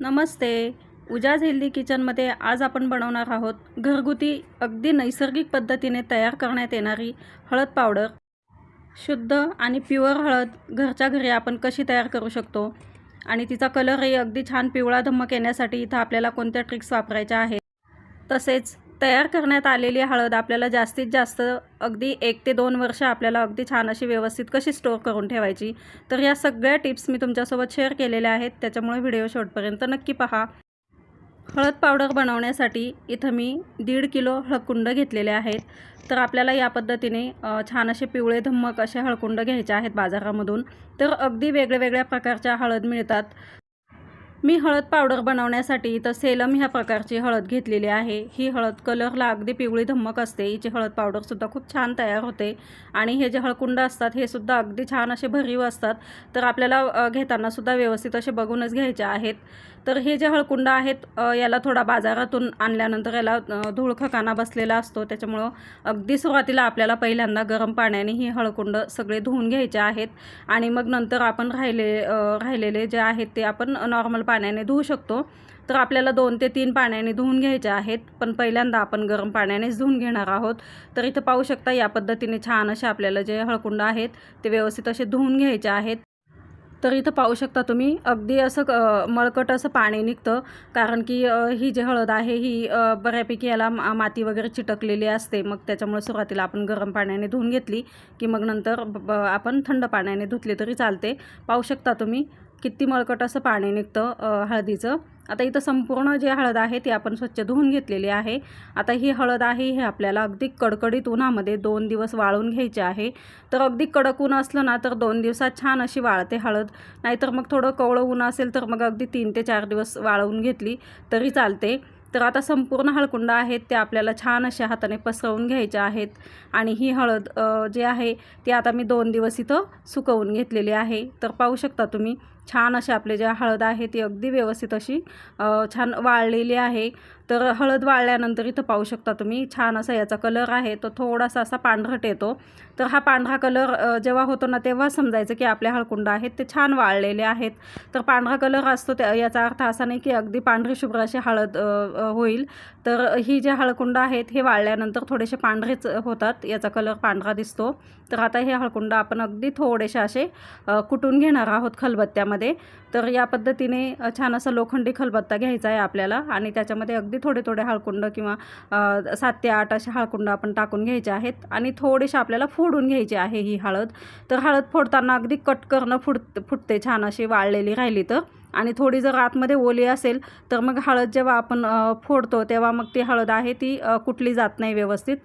नमस्ते. उजाज healthy किचनमध्ये आज आपण बनवणार आहोत घरगुती अगदी नैसर्गिक पद्धतीने तयार करण्यात येणारी हळद पावडर. शुद्ध आणि प्युअर हळद घरच्या घरी आपण कशी तयार करू शकतो? आणि तिचा कलरही अगदी छान पिवळा धम्मक येण्यासाठी इथं आपल्याला कोणत्या ट्रिक्स वापरायच्या आहेत? तसेच तयार करण्यात आलेली हळद आपल्याला जास्तीत जास्त अगदी एक ते दोन वर्ष आपल्याला अगदी छान अशी व्यवस्थित कशी स्टोअर करून ठेवायची तर या सगळ्या टिप्स मी तुमच्यासोबत शेअर केलेल्या आहेत. त्याच्यामुळे व्हिडिओ शेवटपर्यंत नक्की पहा. हळद पावडर बनवण्यासाठी इथं मी दीड किलो हळकुंड घेतलेले आहेत. तर आपल्याला या पद्धतीने छान असे पिवळे धम्मक असे हळकुंड घ्यायचे आहेत बाजारामधून. तर अगदी वेगळ्या वेगळ्या प्रकारच्या हळद मिळतात. मी हळद पावडर बनवण्यासाठी इथं सेलम ह्या प्रकारची हळद घेतलेली आहे. ही हळद कलरला अगदी पिवळी धम्मक असते. हिची हळद पावडरसुद्धा खूप छान तयार होते. आणि हे जे हळकुंड असतात हे सुद्धा अगदी छान असे भरीव असतात. तर आपल्याला घेतानासुद्धा व्यवस्थित असे बघूनच घ्यायचे आहेत. तर हे जे हळकुंड आहेत याला थोडा बाजारातून आणल्यानंतर याला धूळ खकाना बसलेला असतो. त्याच्यामुळं अगदी सुरुवातीला आपल्याला पहिल्यांदा गरम पाण्याने ही हळकुंड सगळे धुवून घ्यायचे आहेत. आणि मग नंतर आपण राहिले राहिलेले जे आहेत ते आपण नॉर्मल पाण्याने धुवू शकतो. तर आपल्याला दोन ते तीन पाण्याने धुवून घ्यायचे आहेत. पण पहिल्यांदा आपण गरम पाण्यानेच धुवून घेणार आहोत. तर इथं पाहू शकता या पद्धतीने छान असे आपल्याला जे हळकुंड आहेत ते व्यवस्थित असे धुवून घ्यायचे आहेत. तर इथं पाहू शकता तुम्ही अगदी असं मळकट असं पाणी निघतं. कारण की ही जी हळद आहे ही बऱ्यापैकी याला मा- माती वगैरे चिटकलेली असते. मग त्याच्यामुळे सुरुवातीला आपण गरम पाण्याने धुवून घेतली की मग नंतर आपण थंड पाण्याने धुतली तरी चालते. पाहू शकता तुम्ही किती मळकट असं पाणी निघतं हळदीचं. आता इथं संपूर्ण जे हळद आहे ती आपण स्वच्छ धुवून घेतलेली आहे. आता ही हळद आहे हे आपल्याला अगदी कडकडीत उन्हामध्ये दोन दिवस वाळून घ्यायची आहे. तर अगदी कडक ऊन असलं ना तर दोन दिवसात छान अशी वाळते हळद. नाहीतर मग थोडं कवळं ऊन असेल तर मग अगदी तीन ते चार दिवस वाळवून घेतली तरी चालते. तर आता संपूर्ण हळकुंड आहेत ते आपल्याला छान अशा हाताने पसरवून घ्यायचे आहेत. आणि ही हळद जे जी आहे ती आता मी दोन दिवस इथं सुकवून घेतलेली आहे. तर पाहू शकता तुम्ही छान असे आपले जे हळद आहे ती अगदी व्यवस्थित अशी छान वाळलेली आहे. तर हळद वाळल्यानंतर इथं पाहू शकता तुम्ही छान असा याचा कलर आहे. तो थोडासा असा पांढरट येतो. तर हा पांढरा कलर जेव्हा होतो ना तेव्हा समजायचं की आपले हळकुंड आहेत ते छान वाळलेले आहेत. तर पांढरा कलर असतो त्या याचा अर्थ असा नाही की अगदी पांढरी शुभ्र अशी हळद होईल. तर ही जे हळकुंड आहेत हे वाळल्यानंतर थोडेसे पांढरेच होतात याचा कलर पांढरा दिसतो. तर आता हे हळकुंड आपण अगदी थोडेसे असे कुटून घेणार आहोत खलबत्त्यामध्ये. तर या पद्धतीने छान असा लोखंडी खलबत्ता घ्यायचा आहे आपल्याला आणि त्याच्यामध्ये अगदी थोडे थोडे हळकुंड किंवा सात ते आठ असे हळकुंड आपण टाकून घ्यायचे आहेत आणि थोडेसे आपल्याला फोडून घ्यायची आहे ही हळद. तर हळद फोडताना अगदी कट करणं फुट फुटते छान अशी वाळलेली राहिली तर. आणि थोडी जर आतमध्ये ओली असेल तर मग हळद जेव्हा आपण फोडतो तेव्हा मग ती हळद आहे ती कुठली जात नाही व्यवस्थित.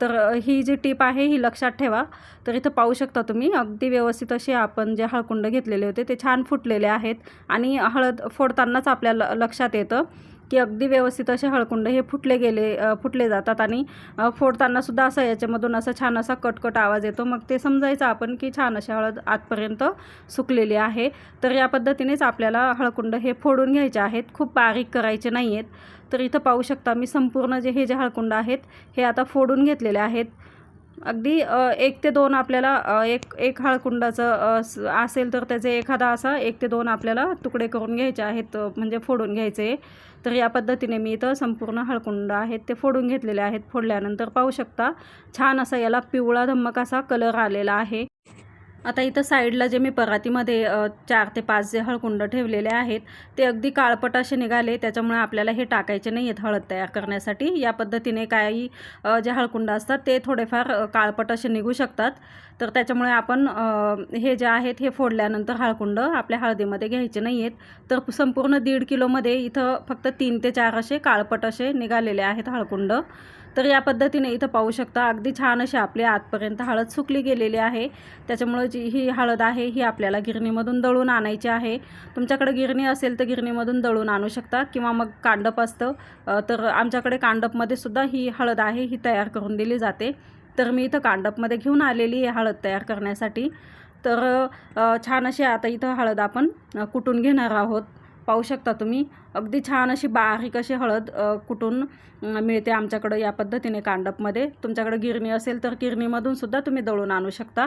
तर ही जी टीप आहे ही लक्षात ठेवा. तर इथं पाहू शकता तुम्ही अगदी व्यवस्थित असे आपण जे हळकुंड घेतलेले होते ते छान फुटलेले आहेत आणि हळद फोडतानाच आपल्याला लक्षात येतं. की अगदी व्यवस्थित असे हळकुंड हे फुटले गेले फुटले जातात आणि फोडतानासुद्धा फोडताना सुद्धा असं याच्यामधून असा छान असा कटकट आवाज येतो. मग ते समजायचं आपण की छान अशी हळद आतपर्यंत सुकलेली आहे. तर या पद्धतीनेच आपल्याला हळकुंड हे फोडून घ्यायचे आहेत. खूप बारीक करायचे नाही आहेत तर इथं पाहू शकता मी संपूर्ण जे हे जे हळकुंड आहेत हे आता फोडून घेतलेले आहेत. अगदी एक ते दोन आपल्याला एक एक हळकुंडाचं असेल तर त्याचे एखादा असा एक ते दोन आपल्याला तुकडे करून घ्यायचे आहेत म्हणजे फोडून घ्यायचे. तर या पद्धतीने मी इथं संपूर्ण हळकुंड आहेत ते फोडून घेतलेले आहेत. फोडल्यानंतर पाहू शकता छान असा याला पिवळा धम्मक असा कलर आलेला आहे. आता इथं साईडला जे मी परातीमध्ये चार ते पाच जे हळकुंड ठेवलेले आहेत ते अगदी काळपट असे निघाले. त्याच्यामुळे आपल्याला हे टाकायचे नाही आहेत हळद तयार करण्यासाठी. या पद्धतीने काही जे हळकुंड असतात ते थोडेफार काळपट असे निघू शकतात. तर त्याच्यामुळे आपण हे जे आहेत हे फोडल्यानंतर हळकुंड आपल्या हळदीमध्ये घ्यायचे नाही आहेत. तर संपूर्ण दीड किलोमध्ये इथं फक्त तीन ते चार असे काळपट असे निघालेले आहेत हळकुंड. तर या पद्धतीने इथं पाहू शकता अगदी छान अशी आपली आतपर्यंत हळद सुकली गेलेली आहे. त्याच्यामुळं जी ही हळद आहे ही आपल्याला गिरणीमधून दळून आणायची आहे. तुमच्याकडे गिरणी असेल तर गिरणीमधून दळून आणू शकता किंवा मग कांडप असतं. तर आमच्याकडे कांडपमध्ये सुद्धा ही हळद आहे ही तयार करून दिली जाते. तर मी इथं कांडपमध्ये घेऊन आलेली आहे हळद तयार करण्यासाठी. तर छान अशी आता इथं हळद आपण कुटून घेणार आहोत. पाहू शकता तुम्ही. अगदी छान अशी बारीक अशी हळद कुठून कुटून मिळते आमच्याकडं या पद्धतीने कांडपमध्ये. तुमच्याकडं गिरणी असेल तर गिरणीमधून सुद्धा तुम्ही दळून आणू शकता.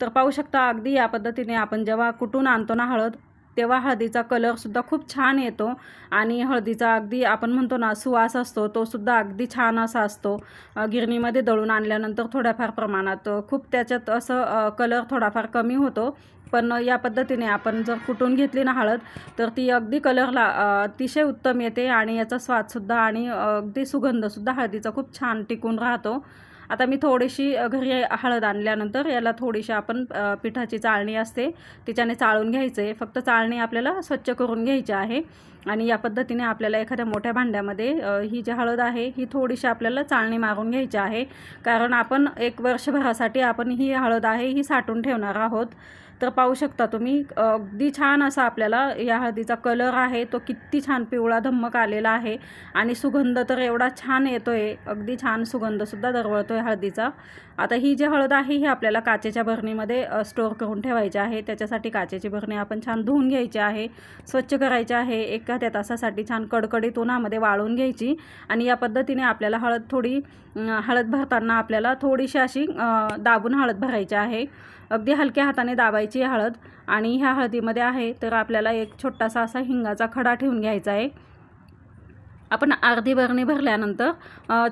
तर पाहू शकता अगदी या पद्धतीने आपण जेव्हा कुटून आणतो ना हळद तेव्हा हळदीचा कलरसुद्धा खूप छान येतो. आणि हळदीचा अगदी आपण म्हणतो ना सुवास असतो तो सुद्धा अगदी छान असा असतो. गिरणीमध्ये दळून आणल्यानंतर थोड्याफार प्रमाणात खूप त्याच्यात असं कलर थोडाफार कमी होतो. पण या पद्धतीने आपण जर कुटून घेतली ना हळद तर ती अगदी कलरला अतिशय उत्तम येते आणि याचा स्वादसुद्धा आणि अगदी सुगंधसुद्धा हळदीचा खूप छान टिकून राहतो. आता मी थोडीशी घरी हळद आणल्यानंतर याला थोडीशी आपण पिठाची चाळणी असते तिच्याने चाळून घ्यायचं. आहे फक्त चाळणी आपल्याला स्वच्छ करून घ्यायची आहे आणि या पद्धतीने आपल्याला एखाद्या मोठ्या भांड्यामध्ये ही जी हळद आहे ही थोडीशी आपल्याला चाळणी मारून घ्यायची आहे. कारण आपण एक वर्षभरासाठी आपण ही हळद आहे ही साठून ठेवणार आहोत. तर पाहू शकता तुम्ही अगदी छान असा आपल्याला या हळदीचा कलर आहे तो किती छान पिवळा धम्मक आलेला आहे आणि सुगंध तर एवढा छान येतो आहे अगदी छान सुगंधसुद्धा दरवळतो आहे हळदीचा. आता ही जी हळद आहे ही आपल्याला काचेच्या भरणीमध्ये स्टोअर करून ठेवायची आहे. त्याच्यासाठी काचेची भरणी आपण छान धुवून घ्यायची आहे स्वच्छ करायची आहे. एखाद्या तासासाठी छान कडकडीत उन्हामध्ये वाळून घ्यायची आणि या पद्धतीने आपल्याला हळद थोडी हळद भरताना आपल्याला थोडीशी अशी दाबून हळद भरायची आहे. अगदी हलक्या हाताने दाबायची हळद. आणि ह्या हळदीमध्ये आहे तर आपल्याला एक छोटासा असा हिंगाचा खडा ठेवून घ्यायचा आहे. आपण अर्धी बरणी भरल्यानंतर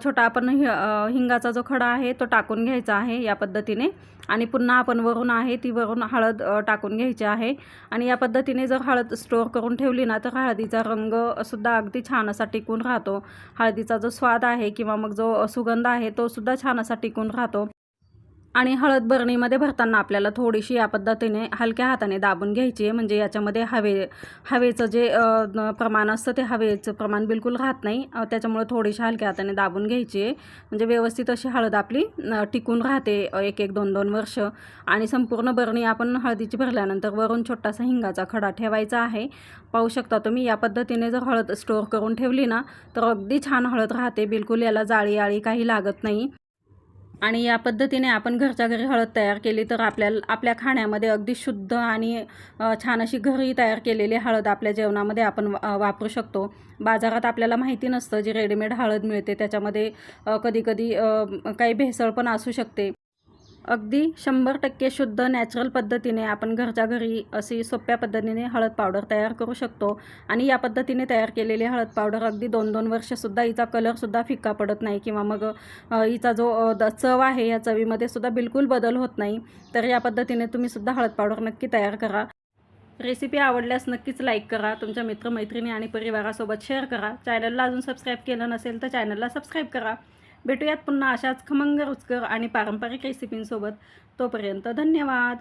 छोटा आपण हि हिंगाचा जो खडा आहे तो टाकून घ्यायचा आहे या पद्धतीने. आणि पुन्हा आपण वरून आहे ती वरून हळद टाकून घ्यायची आहे. आणि या पद्धतीने जर हळद स्टोअर करून ठेवली ना तर हळदीचा रंग सुद्धा अगदी छान असा टिकून राहतो. हळदीचा जो स्वाद आहे किंवा मग जो सुगंध आहे तो सुद्धा छान असा टिकून राहतो. आणि हळद बरणीमध्ये भरताना आपल्याला थोडीशी या पद्धतीने हलक्या हाताने दाबून घ्यायची आहे. म्हणजे याच्यामध्ये हवे हवेचं जे प्रमाण असतं ते हवेचं प्रमाण बिलकुल राहत नाही. त्याच्यामुळे थोडीशी हलक्या हाताने दाबून घ्यायची आहे. म्हणजे व्यवस्थित अशी हळद आपली टिकून राहते एक एक दोन दोन वर्ष. आणि संपूर्ण बरणी आपण हळदीची भरल्यानंतर वरून छोटासा हिंगाचा खडा ठेवायचा आहे. पाहू शकता तुम्ही या पद्धतीने जर हळद स्टोअर करून ठेवली ना तर अगदी छान हळद राहते. बिलकुल याला जाळी आळी काही लागत नाही. आणि या पद्धतीने आपण घरच्या घरी हळद तयार केली तर आपल्याला आपल्या खाण्यामध्ये अगदी शुद्ध आणि छान अशी घरी तयार केलेली हळद आपल्या जेवणामध्ये आपण वा- वापरू शकतो. बाजारात आपल्याला माहिती नसतं जी रेडीमेड हळद मिळते त्याच्यामध्ये कधीकधी काही भेसळ पण असू शकते. अगदी शंभर टक्के शुद्ध नॅचरल पद्धतीने आपण घरच्या घरी अशी सोप्या पद्धतीने हळद पावडर तयार करू शकतो. आणि या पद्धतीने तयार केलेली हळद पावडर अगदी दोन दोन वर्षसुद्धा हिचा कलरसुद्धा फिक्का पडत नाही किंवा मग हिचा जो द चव आहे या चवीमध्ये सुद्धा बिलकुल बदल होत नाही. तर या पद्धतीने तुम्ही सुद्धा हळद पावडर नक्की तयार करा. रेसिपी आवडल्यास नक्कीच लाईक करा. तुमच्या मित्रमैत्रिणी आणि परिवारासोबत शेअर करा. चॅनलला अजून सबस्क्राईब केलं नसेल तर चॅनलला सबस्क्राईब करा. भेटूयात पुन्हा अशाच खमंग रुचकर आणि पारंपरिक रेसिपींसोबत तोपर्यंत धन्यवाद.